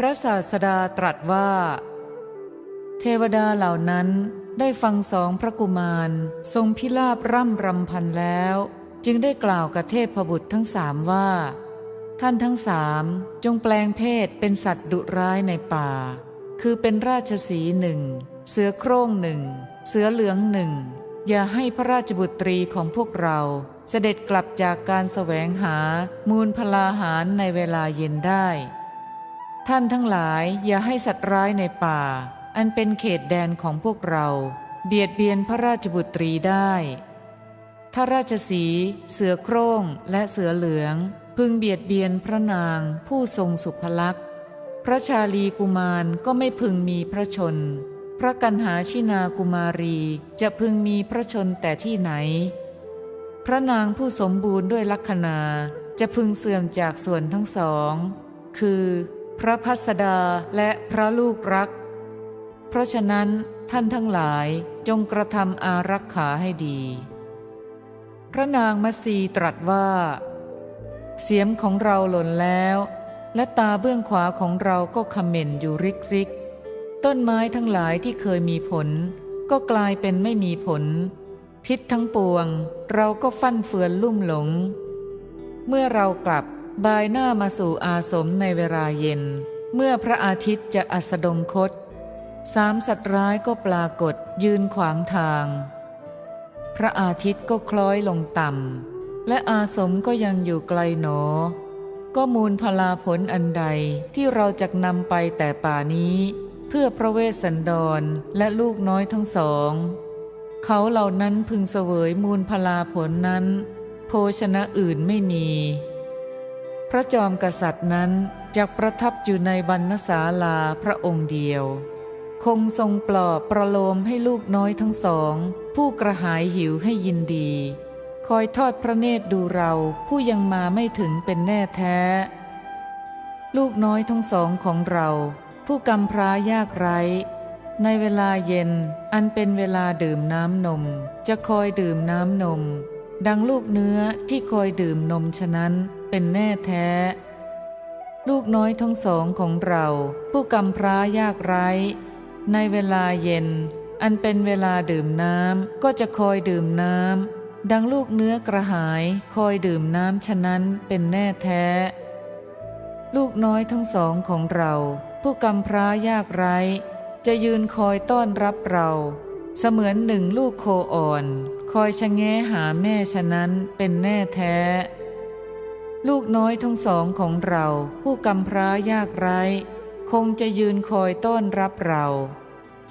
พระศาสดาตรัสว่า เทวดาเหล่านั้นได้ฟังสองพระกุมาร ทรงพิราบร่ำรำพันแล้ว จึงได้กล่าวกับเทพบุตรทั้งสามว่า ท่านทั้งสามจงแปลงเพศเป็นสัตว์ดุร้ายในป่า คือเป็นราชสีห์หนึ่ง เสือโคร่งหนึ่ง เสือเหลืองหนึ่ง อย่าให้พระราชบุตรีของพวกเราเสด็จกลับจากการแสวงหามูลพลาหารในเวลาเย็นได้ ท่านทั้งหลายอย่าให้สัตว์ร้ายในป่า อันเป็นเขตแดนของพวกเรา เบียดเบียนพระราชบุตรีได้ถ้าราชสี เสือโคร่งและเสือเหลือง พึงเบียดเบียนพระนางผู้ทรงสุภลักษณ์ พระชาลีกุมารก็ไม่พึงมีพระชน พระกันหาชินากุมารีจะพึงมีพระชนแต่ที่ไหน พระนางผู้สมบูรณ์ด้วยลักษณาจะพึงเสื่อมจากส่วนทั้งสอง คือ พระพัสดาและพระลูกรัก เพราะฉะนั้นท่านทั้งหลายจงกระทำอารักขาให้ดี พระนางมัสีตรัสว่า เสียมของเราหล่นแล้ว และตาเบื้องขวาของเราก็ขม่นอยู่ริกริก ต้นไม้ทั้งหลายที่เคยมีผล ก็กลายเป็นไม่มีผล พิษทั้งปวง เราก็ฟั่นเฟือนลุ่มหลง เมื่อเรากลับ บายหน้ามาสู่อาสมในเวลาเย็น เมื่อพระอาทิตย์จะอัสดงคต สามสัตว์ร้ายก็ปรากฏยืนขวางทาง พระอาทิตย์ก็คล้อยลงต่ำ และอาสมก็ยังอยู่ไกลหนอ ก็มูลพลาผลอันใดที่เราจะนำไปแต่ป่านี้ เพื่อพระเวสสันดรและลูกน้อยทั้งสอง เขาเหล่านั้นพึงเสวยมูลพลาผลนั้น โภชนะอื่นไม่มี พระจอมกษัตริย์นั้นจะประทับอยู่ในบรรณศาลาพระองค์เดียว คงทรงปลอบประโลมให้ลูกน้อยทั้งสอง ผู้กระหายหิวให้ยินดี คอยทอดพระเนตรดูเราผู้ยังมาไม่ถึงเป็นแน่แท้ ลูกน้อยทั้งสองของเรา ผู้กำพร้ายากไร้ ในเวลาเย็นอันเป็นเวลาดื่มน้ำนม จะคอยดื่มน้ำนม ดังลูกเนื้อที่คอยดื่มนมฉะนั้น เป็นแน่แท้ ลูกน้อยทั้งสองของเรา ผู้กำพร้ายากไร้ ในเวลาเย็น อันเป็นเวลาดื่มน้ำก็จะคอยดื่มน้ำดังลูกเนื้อกระหายคอยดื่มน้ำฉะนั้นเป็นแน่แท้ ลูกน้อยทั้งสองของเรา ผู้กำพร้ายากไร้ จะยืนคอยต้อนรับเราเสมือนหนึ่งลูกโคอ่อน คอยชะแงหาแม่ฉะนั้นเป็นแน่แท้ ลูกน้อยทั้งสองของเรา ผู้กำพร้ายากไร้ คงจะยืนคอยต้อนรับเรา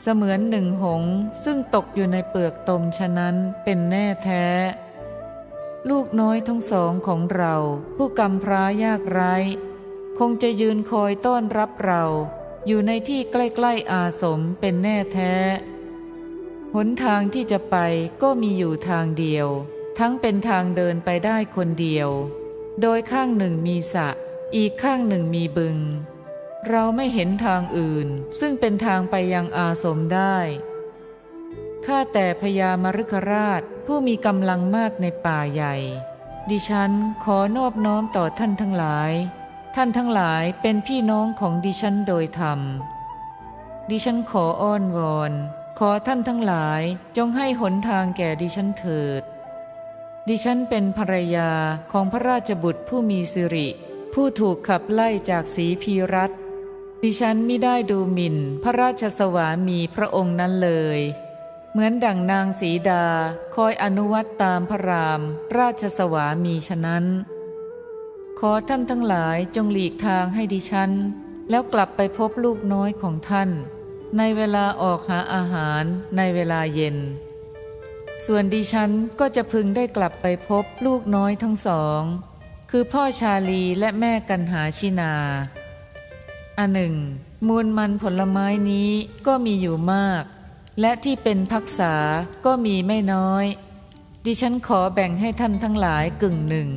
เสมือนหนึ่งหงส์ซึ่งตกอยู่ในเปลือกตมฉะนั้นเป็นแน่แท้ ลูกน้อยทั้งสองของเรา ผู้กำพร้ายากไร้ คงจะยืนคอยต้อนรับเรา อยู่ในที่ใกล้ๆอาสมเป็นแน่แท้หนทางที่จะไปก็มีอยู่ทางเดียว ทั้งเป็นทางเดินไปได้คนเดียว โดยข้างหนึ่งมีสะ อีกข้างหนึ่งมีบึง เราไม่เห็นทางอื่น ซึ่งเป็นทางไปยังอาสมได้ข้าแต่พญามรุกราชผู้มีกำลังมากในป่าใหญ่ ดิฉันขอนอบน้อมต่อท่านทั้งหลาย ท่านทั้งหลายเป็นพี่น้องของดิฉันโดยธรรม ดิฉันขออ้อนวอน ขอท่านทั้งหลายจงให้หนทางแก่ดิฉันเถิด ดิฉันเป็นภรรยาของพระราชบุตรผู้มีสิริ ผู้ถูกขับไล่จากสีพีรัตดิฉันไม่ได้ดูหมิ่นพระราชสวามีพระองค์นั้นเลย เหมือนดั่งนางสีดาคอยอนุวัตตามพระราม ราชสวามีฉะนั้น ขอท่านทั้งหลายจงหลีกทางให้ดิฉัน แล้วกลับไปพบลูกน้อยของท่าน ในเวลาออกหาอาหารในเวลาเย็น ส่วนดิฉันก็จะพึงได้กลับไปพบลูกน้อยทั้งสอง คือพ่อชาลีและแม่กันหาชินา อันหนึ่ง มูลมันผลไม้นี้ก็มีอยู่มาก และที่เป็นพักษาก็มีไม่น้อย ดิฉันขอแบ่งให้ท่านทั้งหลายกึ่งหนึ่ง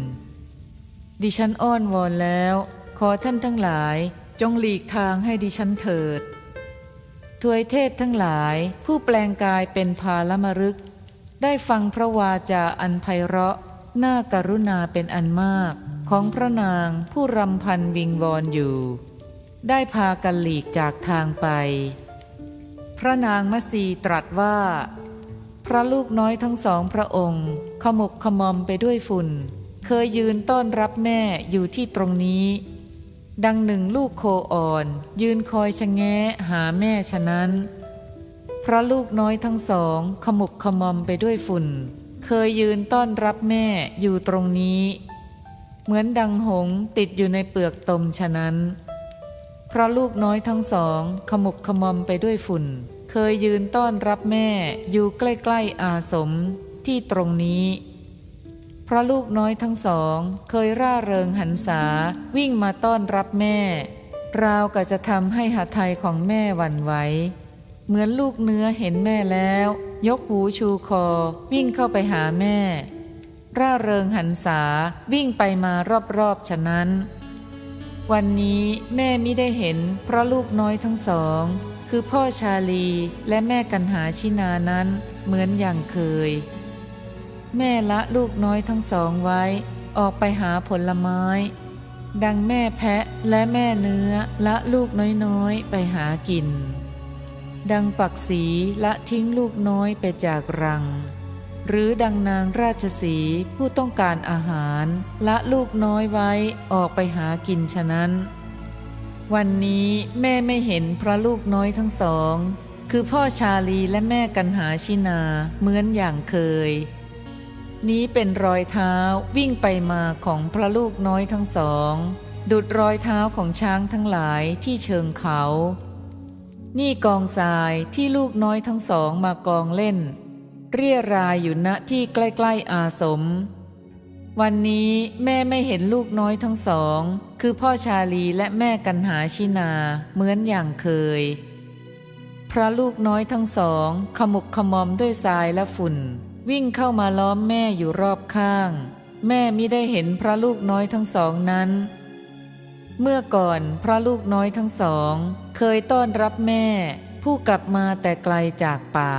ดิฉันอ้อนวอนแล้ว ขอท่านทั้งหลายจงหลีกทางให้ดิฉันเถิดทวยเทพทั้งหลายผู้แปลงกายเป็นพาลมรึก ได้ฟังพระวาจาอันไพเราะ น่าการุณาเป็นอันมาก ของพระนางผู้รำพันวิงวอนอยู่ ได้พากันหลีกจากทางไป พระนางมัสีตรัสว่า พระลูกน้อยทั้งสองพระองค์ ขมุกขมอมไปด้วยฝุ่น เคยยืนต้อนรับแม่อยู่ที่ตรงนี้ ดังหนึ่งลูกโคอ่อน ยืนคอยชะแงะหาแม่ฉะนั้น พราะลูกน้อยทั้งสองขมุกขมอมไปด้วยฝุ่น เคยยืนต้อนรับแม่อยู่ตรงนี้ เหมือนดังหงส์ติดอยู่ในเปลือกตมฉะนั้น เพราะลูกน้อยทั้งสองขมุกขมอมไปด้วยฝุ่น เคยยืนต้อนรับแม่อยู่ใกล้ๆอาสมที่ตรงนี้ เพราะลูกน้อยทั้งสองเคยร่าเริงหันษาวิ่งมาต้อนรับแม่ ราวกับจะทำให้หาไทยของแม่หวั่นไหว เหมือนลูกเนื้อเห็นแม่แล้ว ยกหูชูคอ วิ่งเข้าไปหาแม่ ร่าเริงหันษาวิ่งไปมารอบๆฉะนั้น วันนี้แม่ไม่ได้เห็น เพราะลูกน้อยทั้งสอง คือพ่อชาลีและแม่กันหาชินานั้นเหมือนอย่างเคย แม่ละลูกน้อยทั้งสองไว้ ออกไปหาผลไม้ ดังแม่แพะและแม่เนื้อละลูกน้อยๆไปหากิน ดังปักสีละทิ้งลูกน้อยไปจากรัง หรือดังนางราชสีผู้ต้องการอาหาร ละลูกน้อยไว้ออกไปหากินฉะนั้น วันนี้แม่ไม่เห็นพระลูกน้อยทั้งสอง คือพ่อชาลีและแม่กันหาชินาเหมือนอย่างเคย นี้เป็นรอยเท้าวิ่งไปมาของพระลูกน้อยทั้งสอง ดุดรอยเท้าของช้างทั้งหลายที่เชิงเขา นี่กองทรายที่ลูกน้อยทั้งสองมากองเล่น เรียรายอยู่ณที่ใกล้ๆอาสม วันนี้แม่ไม่เห็นลูกน้อยทั้งสอง คือพ่อชาลีและแม่กันหาชินาเหมือนอย่างเคย พระลูกน้อยทั้งสอง ขมุกขมอมด้วยทรายและฝุ่น วิ่งเข้ามาล้อมแม่อยู่รอบข้าง แม่มิได้เห็นพระลูกน้อยทั้งสองนั้น เมื่อก่อนพระลูกน้อยทั้งสอง เคยต้อนรับแม่ ผู้กลับมาแต่ไกลจากป่า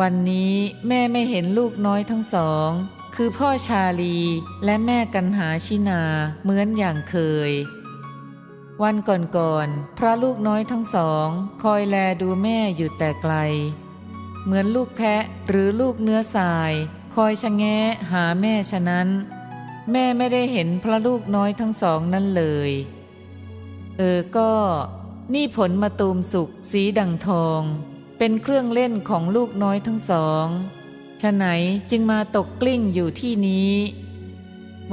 วันนี้แม่ไม่เห็นลูกน้อยทั้งสอง คือพ่อชาลีและแม่กันหาชินาเหมือนอย่างเคย วันก่อนๆพระลูกน้อยทั้งสอง คอยแลดูแม่อยู่แต่ไกล เหมือนลูกแพะหรือลูกเนื้อสาย คอยชะแงะหาแม่ฉะนั้น แม่ไม่ได้เห็นพระลูกน้อยทั้งสองนั้นเลย เออก็นี่ผลมาตูมสุกสีดังทอง เป็นเครื่องเล่นของลูกน้อยทั้งสองฉะไหนจึงมาตกกลิ้งอยู่ที่นี้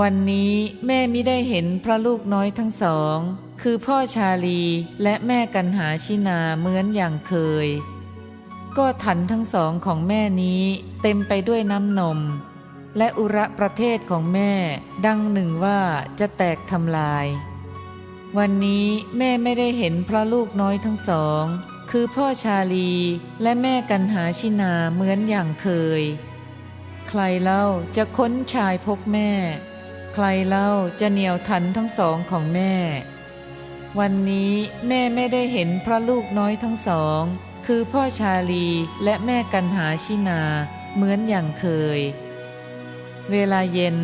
วันนี้แม่มิได้เห็นพระลูกน้อยทั้งสอง คือพ่อชาลีและแม่กันหาชินาเหมือนอย่างเคย ก็ถันทั้งสองของแม่นี้เต็มไปด้วยน้ำนม และอุระประเทศของแม่ดังหนึ่งว่าจะแตกทำลาย วันนี้แม่ไม่ได้เห็นพระลูกน้อยทั้งสอง คือพ่อชาลีและแม่กันหาชินาเหมือนอย่างเคย ใครเล่าจะค้นชายพบแม่ ใครเล่าจะเหนียวทันทั้งสองของแม่ วันนี้แม่ไม่ได้เห็นพระลูกน้อยทั้งสอง คือพ่อชาลีและแม่กันหาชินาเหมือนอย่างเคย เวลาเย็น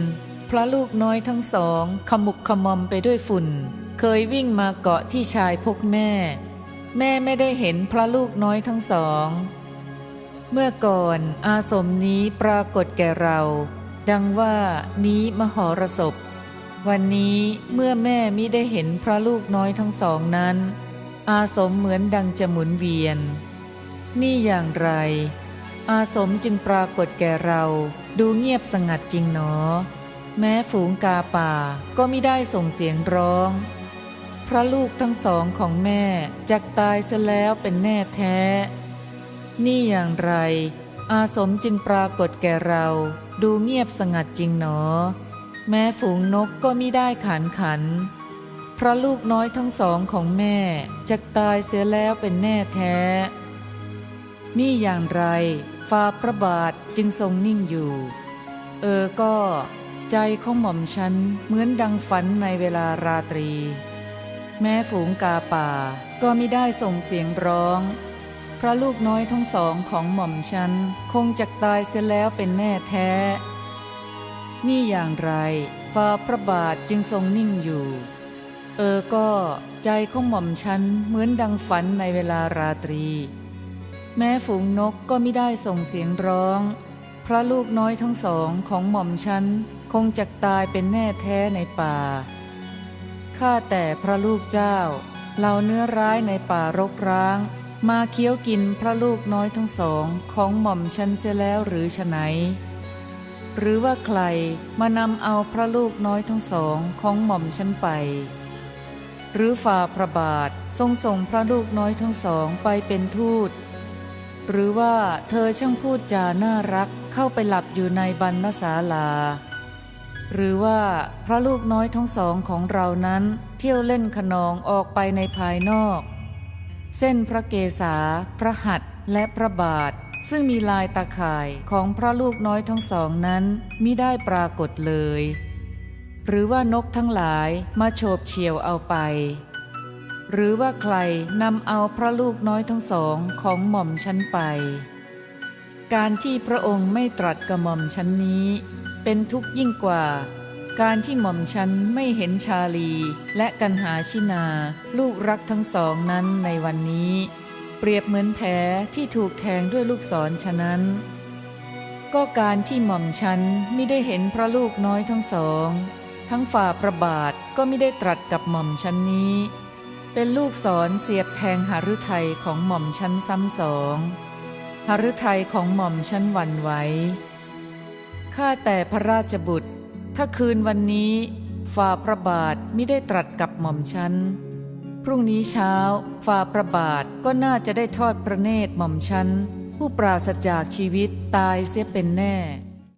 พระลูกน้อยทั้งสองขมุกขมอมไปด้วยฝุ่น เคยวิ่งมาเกาะที่ชายพกแม่ แม่ไม่ได้เห็นพระลูกน้อยทั้งสอง เมื่อก่อนอาสมนี้ปรากฏแก่เรา ดังว่านี้มหรสพ วันนี้เมื่อแม่มิได้เห็นพระลูกน้อยทั้งสองนั้น อาสมเหมือนดังจะหมุนเวียน นี่อย่างไร อาสมจึงปรากฏแก่เรา ดูเงียบสงัดจริงหนอ แม้ฝูงกาป่าก็ไม่ได้ส่งเสียงร้อง พระลูกทั้งสองของแม่จักตายเสียแล้วเป็นแน่แท้ นี่อย่างไร อาสมจึงปรากฏแก่เรา ดูเงียบสงัดจริงหนอ แม้ฝูงนกก็ไมิได้ขันขัน พระลูกน้อยทั้งสองของแม่จักตายเสียแล้วเป็นแน่แท้ นี่อย่างไร ฟ้าพระบาทจึงทรงนิ่งอยู่ เออก็ใจของหม่อมฉันเหมือนดังฝันในเวลาราตรี แม้ฝูงกาป่าก็ไม่ได้ส่งเสียงร้อง พระลูกน้อยทั้งสองของหม่อมฉันคงจักตายเสียแล้วเป็นแน่แท้ นี่อย่างไรฟ้าพระบาทจึงทรงนิ่งอยู่ เออก็ใจของหม่อมฉันเหมือนดังฝันในเวลาราตรี แม้ฝูงนกก็ไม่ได้ส่งเสียงร้อง พระลูกน้อยทั้งสองของหม่อมฉันคงจะตายเป็นแน่แท้ในป่า ข้าแต่พระลูกเจ้าเหล่าเนื้อร้ายในป่ารกร้าง มาเคี้ยวกินพระลูกน้อยทั้งสองของหม่อมฉันเสียแล้วหรือฉไหน หรือว่าใครมานำเอาพระลูกน้อยทั้งสองของหม่อมฉันไป หรือฝ่าพระบาททรงส่งพระลูกน้อยทั้งสองไปเป็นทูต หรือว่าเธอช่างพูดจาน่ารักเข้าไปหลับอยู่ในบรรณศาลา หรือว่าพระลูกน้อยทั้งสองของเรานั้นเที่ยวเล่นขนองออกไปในภายนอก เส้นพระเกศา พระหัตถ์และพระบาท ซึ่งมีลายตาข่ายของพระลูกน้อยทั้งสองนั้นมิได้ปรากฏเลย หรือว่านกทั้งหลายมาโฉบเฉียวเอาไป หรือว่าใครนำเอาพระลูกน้อยทั้งสองของหม่อมฉันไป การที่พระองค์ไม่ตรัสกับหม่อมฉันนี้ เป็นทุกข์ยิ่งกว่า การที่หม่อมฉันไม่เห็นชาลีและกันหาชินา ลูกรักทั้งสองนั้นในวันนี้ เปรียบเหมือนแผลที่ถูกแทงด้วยลูกศรฉะนั้น ก็การที่หม่อมฉันไม่ได้เห็นพระลูกน้อยทั้งสอง ทั้งฝ่าประบาทก็ไม่ได้ตรัสกับหม่อมฉันนี้ เป็นลูกศรเสียบแทงหฤทัยของหม่อมฉันซ้ำสองหฤทัยของหม่อมฉันหวั่นไหวข้าแต่พระราชบุตร ถ้าคืนวันนี้ฝ่าพระบาทไม่ได้ตรัสกับหม่อมฉันพรุ่งนี้เช้าฝ่าพระบาทก็น่าจะได้ทอดพระเนตรหม่อมฉันผู้ปราศจากชีวิตตายเสียเป็นแน่